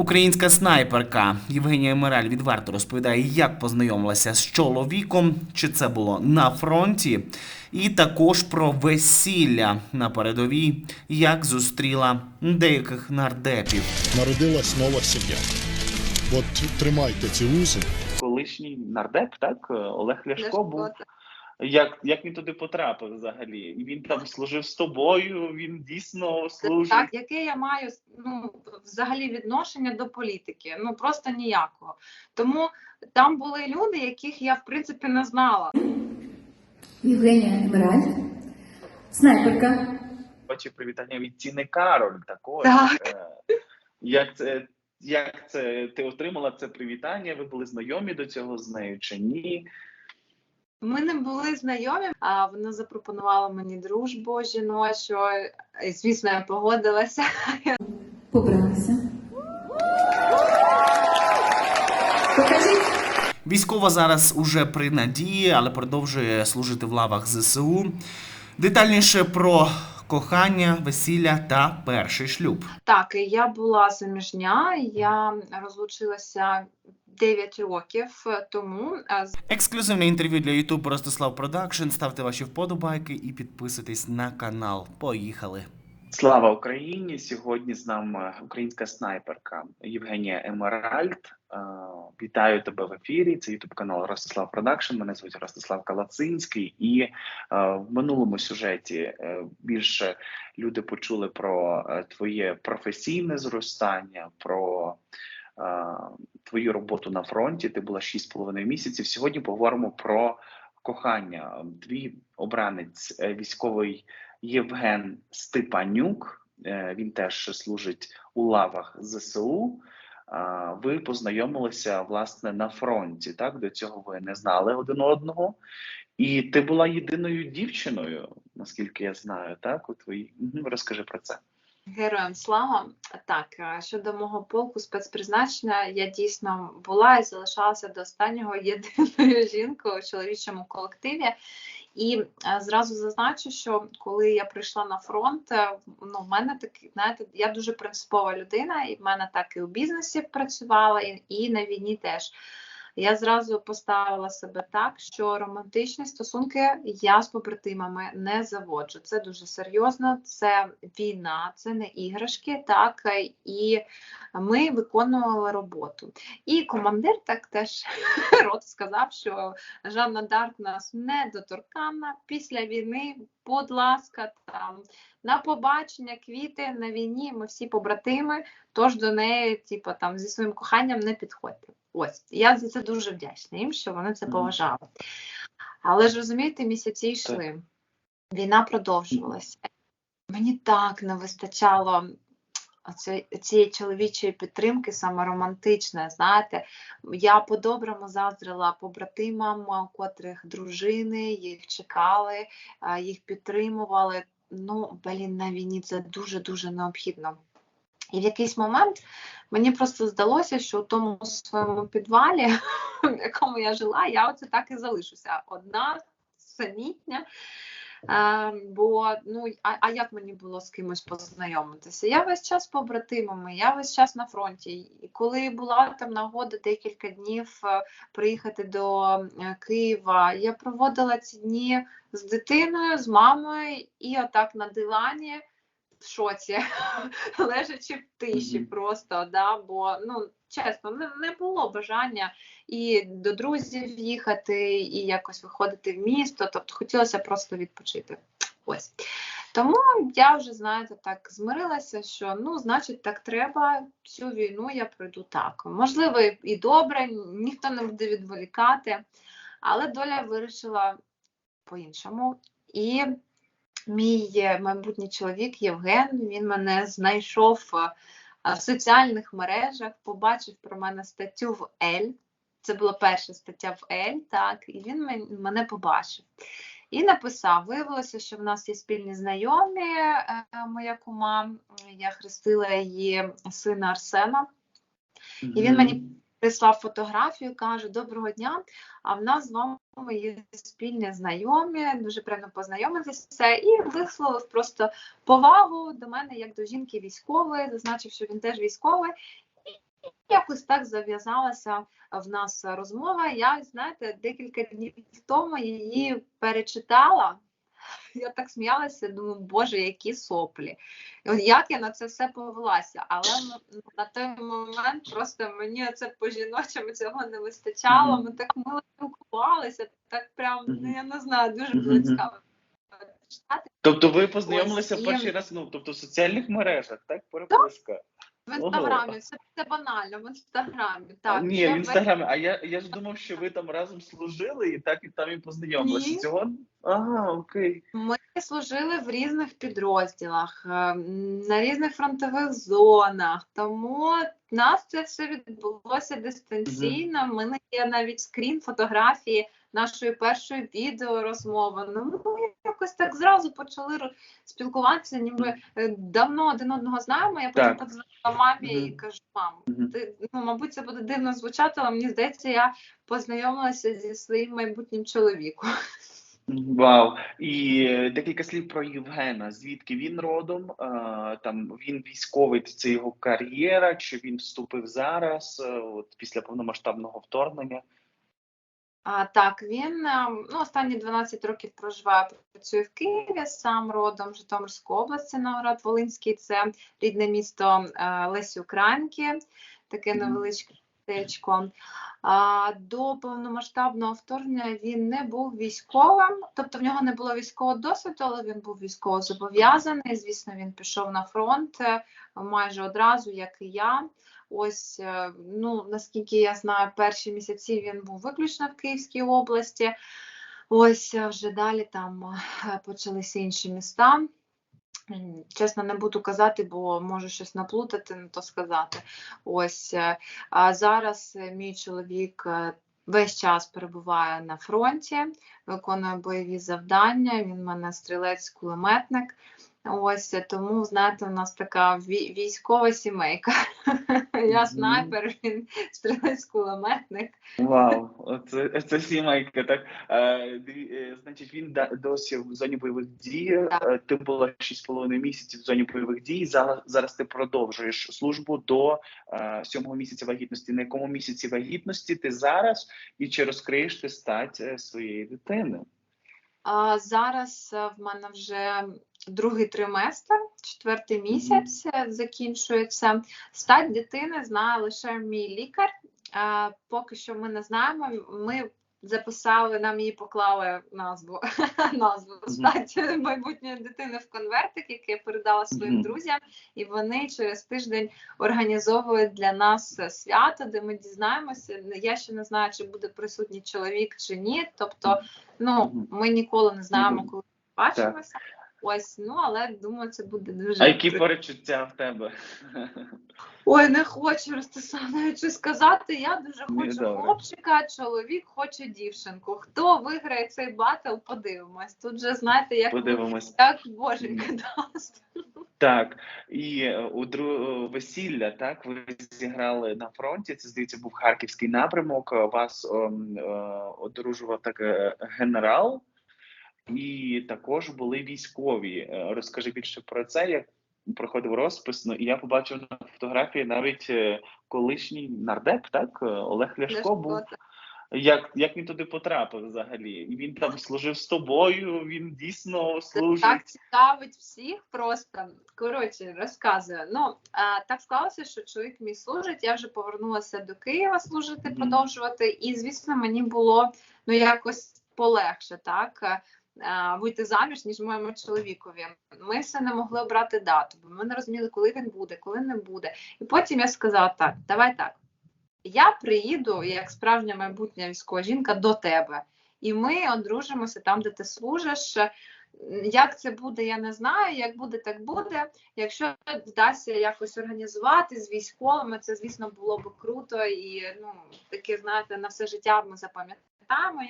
Українська снайперка Євгенія Мираль відверто розповідає, як познайомилася з чоловіком, чи це було на фронті, і також про весілля на передовій, як зустріла деяких нардепів. народилась нова сім'я. От тримайте ці узи. колишній нардеп, так е, Олег Ляшко був. Як, як він туди потрапив взагалі? Він там служив з тобою, він дійсно служив. Так, яке я маю ну, взагалі відношення до політики? Ну просто ніякого. Тому там були люди, яких я в принципі не знала. Євгенія Емераль, снайперка. Бачив привітання від Тіни Кароль також. Так. Е, Як це, як це ти отримала це привітання? Ви були знайомі до цього з нею чи ні? Ми не були знайомі, а вона запропонувала мені дружбу жіночу. І, звісно, я погодилася. Побралися. Покажіть. Військова зараз уже при надії, але продовжує служити в лавах ЗСУ. Детальніше про кохання, весілля та перший шлюб. Так, я була заміжня. Я розлучилася 9 років тому. з Ексклюзивне інтерв'ю для YouTube Ростислав Продакшн. Ставте ваші вподобайки і підписуйтесь на канал. Поїхали! Слава Україні! Сьогодні з нами українська снайперка Євгенія Емеральд. Е, Вітаю тебе в ефірі. Це Ютуб канал Ростислав Продакшн. Мене звуть Ростислав Калацинський. І е, в минулому сюжеті е, більше люди почули про е, твоє професійне зростання, про е, твою роботу на фронті. Ти була 6,5 місяців. Сьогодні поговоримо про кохання. Твій обранець е, військовий. Євген Степанюк, е, він теж служить у лавах ЗСУ. Ви познайомилися власне на фронті. Так до цього ви не знали один одного, і ти була єдиною дівчиною, наскільки я знаю, так у твоїй розкажи про це. Героям слава. Так, е, щодо мого полку спецпризначення, я дійсно була і залишалася до останнього єдиною жінкою у чоловічому колективі. І е, зразу зазначу, що коли я прийшла на фронт, е, ну в мене такий, знаєте, я дуже принципова людина, і в мене так і у бізнесі працювала, і, і на війні теж. Я зразу поставила себе так, що романтичні стосунки я з побратимами не заводжу. Це дуже серйозно, це війна, це не іграшки, так і ми виконували роботу. І командир так теж рот сказав, що Жанна Дарк нас недоторканна після війни. Будь ласка, там на побачення, квіти на війні. Ми всі побратими. Тож до неї, типу, там зі своїм коханням не підходьте. Ось я за це дуже вдячна їм, що вони це поважали. Але ж розумієте, місяці йшли. Війна продовжувалася. Мені так не вистачало цієї чоловічої підтримки, саме романтичної. Знаєте, я по-доброму заздрила побратимам, у котрих дружини, їх чекали, їх підтримували. Ну, блін, на війні це дуже-дуже необхідно. І в якийсь момент мені просто здалося, що у тому своєму підвалі, в якому я жила, я оце так і залишуся. Одна, самітня. Е, бо ну а, а як мені було з кимось познайомитися? Я весь час з побратимами, я весь час на фронті. І коли була там нагода декілька днів е, приїхати до е, Києва, я проводила ці дні з дитиною, з мамою, і отак на дивані в шоці, лежачи в тиші, просто да, бо ну чесно, не, не було бажання і до друзів їхати, і якось виходити в місто. Тобто хотілося просто відпочити. Ось. Тому я вже, знаєте, так змирилася, що ну, значить, так треба. Цю війну я пройду так. Можливо, і добре, ніхто не буде відволікати, але доля вирішила по-іншому. І мій майбутній чоловік Євген, він мене знайшов в соціальних мережах, побачив про мене статтю в Ель. Це була перша стаття в Ель, так, і він мене побачив. І написав: виявилося, що в нас є спільні знайомі. е, Моя кума, я хрестила її сина Арсена. І він мені прислав фотографію, каже: Доброго дня! А в нас з вами є спільні знайомі, дуже приємно познайомитися. І висловив просто повагу до мене як до жінки військової, зазначив, що він теж військовий. якось так зав'язалася в нас розмова. Я, знаєте, декілька днів тому її перечитала. Я так сміялася, думаю, боже, які соплі. Як я на це все повелася? Але на той момент просто мені це по-жіночому цього не вистачало. Ми так мило спілкувалися, так прям, ну я не знаю, дуже було мгм. цікаво читати. Тобто ви познайомилися Ось, і- перший раз, ну тобто в соціальних мережах, так? Переписка. В інстаграмі, це, це банально, в інстаграмі. Так, Ні, в інстаграмі. А я, я ж думав, що ви там разом служили і так і там і познайомилися. Ні. Цього? Ага, окей. Ми служили в різних підрозділах, е, на різних фронтових зонах. Тому нас це все відбулося дистанційно. У мене є навіть скрін фотографії нашої першої відеорозмови. Ну, ми якось так зразу почали спілкуватися, ніби е, давно один одного знаємо. Я потім подзвонила мамі і кажу: мам, ти ну, мабуть, це буде дивно звучати, але мені здається, я познайомилася зі своїм майбутнім чоловіком. Вау. І декілька слів про Євгена. Звідки він родом? Там він військовий, це його кар'єра, чи він вступив зараз, е, от після повномасштабного вторгнення? А, так, він е, ну, останні 12 років проживає, працює в Києві, сам родом Житомирської області, Новгород Волинський, це рідне місто е, Лесі Українки, таке невеличке містечко. А, до повномасштабного вторгнення він не був військовим, тобто в нього не було військового досвіду, але він був військово зобов'язаний. Звісно, він пішов на фронт е, майже одразу, як і я. Ось, е, ну наскільки я знаю, перші місяці він був виключно в Київській області. Ось вже далі там е, почалися інші міста. Чесно, не буду казати, бо можу щось наплутати, не то сказати. Ось е, а зараз е, мій чоловік е, весь час перебуває на фронті, виконує бойові завдання. Він в мене стрілець-кулеметник. Ось тому, знаєте, у нас така вій- військова сімейка. Я снайпер, він стрілець-кулеметник. Вау, оце це сімейка. Так е, е, значить, він досі в зоні бойових дій. Так. Е, Ти була 6,5 місяців в зоні бойових дій. Зараз зараз ти продовжуєш службу до сьомого місяця вагітності. На якому місяці вагітності ти зараз і чи розкриєш ти стать своєї дитини? Зараз в мене вже другий триместр, четвертий місяць е, закінчується. Стать дитини знає лише мій лікар. Е, Поки що ми не знаємо. Ми записали, нам її поклали назву назву стать майбутньої дитини в конвертик, який я передала своїм друзям, і вони через тиждень організовують для нас свято, де ми дізнаємося. Я ще не знаю, чи буде присутній чоловік чи ні. Тобто, ну ми ніколи не знаємо, коли бачимося. Ось, ну але думаю, це буде дуже. А які перечуття в тебе? Ой, не хочу Ростислав, що сказати. Я дуже хочу добре. хлопчика, чоловік хоче дівчинку. Хто виграє цей батл, подивимось. Тут же знаєте, як Подивимось. як боженька дасть. Так, і е, у дру... весілля, так, ви зіграли на фронті. Це здається, був харківський напрямок. е, Вас ем, е, одружував так е, генерал, і також були військові. Е, Розкажи більше про це, як проходив розпис. Ну і я побачив на фотографії навіть е, колишній нардеп, так е, Олег Ляшко був. Як, як він туди потрапив взагалі? І він там служив з тобою. Він дійсно служить. так цікавить всіх просто. Коротше, розказую. Ну а, так склалося, що чоловік мій служить. Я вже повернулася до Києва служити, Мгм. продовжувати. І звісно, мені було ну якось полегше, так. А, Вийти заміж, ніж моєму чоловікові. Ми все не могли обрати дату, бо ми не розуміли, коли він буде, коли не буде. І потім я сказала: так, давай так. Я приїду як справжня майбутня військова жінка до тебе, і ми одружимося там, де ти служиш. Як це буде, я не знаю. Як буде, так буде. Якщо вдасться якось організувати з військовими, це звісно було б круто і ну таке, знаєте, на все життя ми запам'ятаємо.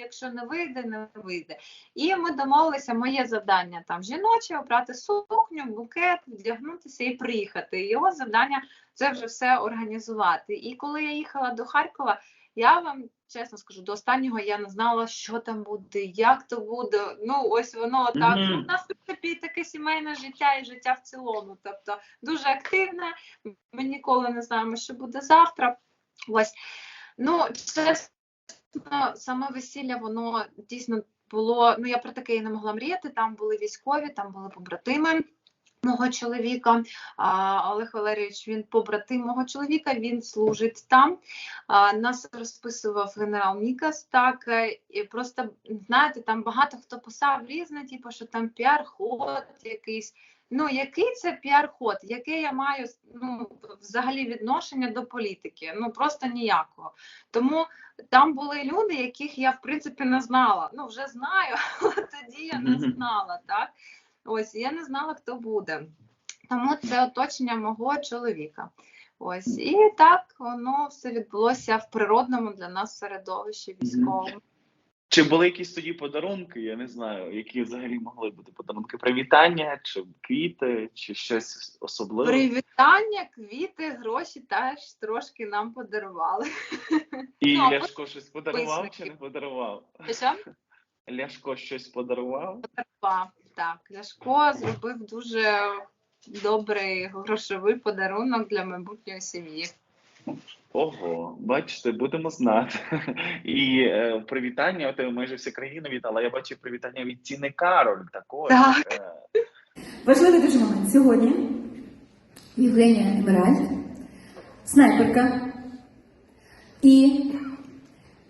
Якщо не вийде, не вийде. І ми домовилися. Моє завдання там жіноче обрати сукню, букет, вдягнутися і приїхати. Його завдання це вже все організувати. І коли я їхала до Харкова, я вам чесно скажу, до останнього я не знала, що там буде, як то буде. Ну, ось воно так. Мгм. Ну, у нас в принципі таке сімейне життя і життя в цілому. Тобто дуже активне. Ми ніколи не знаємо, що буде завтра. Ось. Ну, чесно, саме весілля, воно дійсно було. Ну, я про таке і не могла мріяти. Там були військові, там були побратими. Мого чоловіка а, Олег Валерійович, він побратим мого чоловіка, він служить там. А, нас розписував генерал Мікас. Так е, і просто знаєте, там багато хто писав різне, типу, що там піар-ход якийсь. Ну, який це піар-ход? Яке я маю ну, взагалі відношення до політики? Ну просто ніякого. Тому там були люди, яких я в принципі не знала. Ну, вже знаю, але тоді я не знала, так? Ось я не знала, хто буде. Тому це оточення мого чоловіка. Ось і так воно все відбулося в природному для нас середовищі військовому. Чи були якісь тоді подарунки? Я не знаю, які взагалі могли бути подарунки. Привітання, чи квіти, чи щось особливе. Привітання, квіти, гроші теж трошки нам подарували. І Ну, Ляшко щось подарував підписники. чи не подарував? Що? Ляшко щось подарував? Подарував. Так, Ляшко зробив дуже добрий грошовий подарунок для майбутньої сім'ї. Ого, бачите, будемо знати. І е, привітання, от е, майже вся країна вітала. Я бачив привітання від Тіни Кароль також. Так. Е, Важливий дуже момент. Сьогодні Євгенія Емеральд, снайперка, і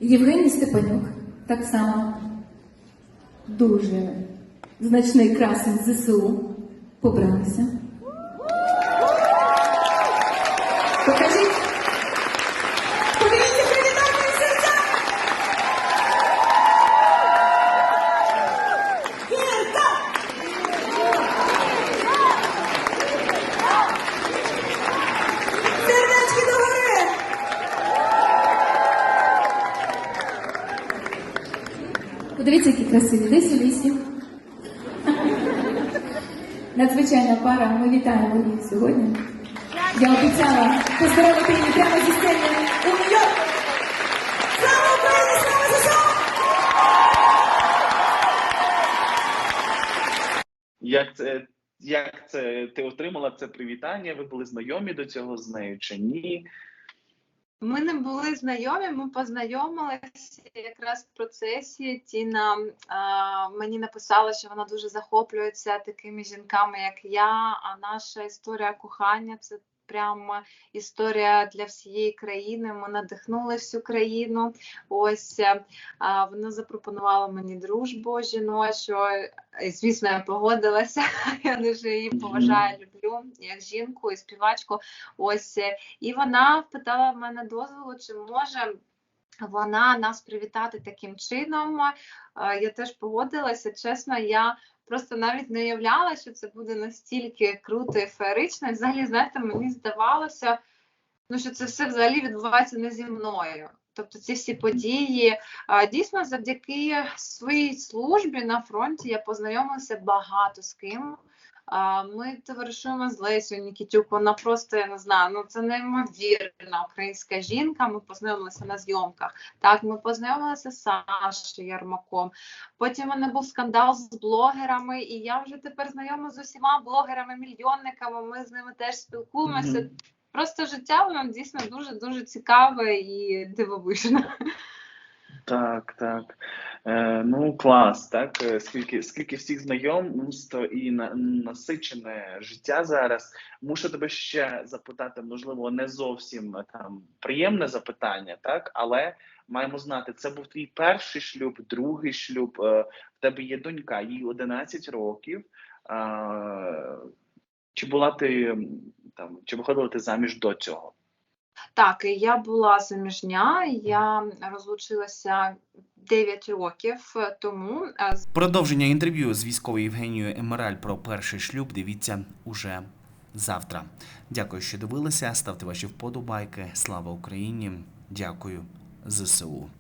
Євгеній Степанюк, так само дуже значний красень ЗСУ, побралися. Покажіть. Пара. Ми вітаємо їх сьогодні. Я обіцяла поздоровити її прямо зі сцені у Нью-Йорку. Слава Україні! Слава ЗСУ! Як це, як це ти отримала це привітання? Ви були знайомі до цього з нею чи ні? Ми не були знайомі, ми познайомилися якраз в процесі. Тіна а, мені написала, що вона дуже захоплюється такими жінками, як я. А наша історія кохання це прямо історія для всієї країни. Ми надихнули всю країну. Ось е, вона запропонувала мені дружбу жіночу. Звісно, я погодилася. Я дуже її поважаю, люблю як жінку і співачку. Ось е, і вона питала в мене дозволу, чи може вона нас привітати таким чином. Е, Я теж погодилася. Чесно, я просто навіть не уявляла, що це буде настільки круто і феєрично. І взагалі, знаєте, мені здавалося, ну, що це все взагалі відбувається не зі мною. Тобто ці всі події дійсно завдяки своїй службі на фронті я познайомилася багато з ким. А, Ми товаришуємо з Лесею Нікітюк. Вона просто я не знаю. Ну це неймовірна українська жінка. Ми познайомилися на зйомках. Так, ми познайомилися з Сашою Ярмаком. Потім у мене був скандал з блогерами, і я вже тепер знайома з усіма блогерами-мільйонниками. Ми з ними теж спілкуємося. Мгм. Просто життя воно дійсно дуже дуже цікаве і дивовижне. Так, так. Е, ну, клас, так. Е, Скільки, скільки всіх знайомств і на, насичене життя зараз. Мушу тебе ще запитати, можливо, не зовсім е, там приємне запитання, так, але маємо знати, це був твій перший шлюб, другий шлюб. В тебе є донька, їй 11 років. Чи була ти там, чи виходила ти заміж до цього? Так, я була заміжня, я розлучилася 9 років тому. е, Продовження інтерв'ю з військовою Євгенією Емераль про перший шлюб дивіться уже завтра. Дякую, що дивилися. Ставте ваші вподобайки. Слава Україні! Дякую ЗСУ.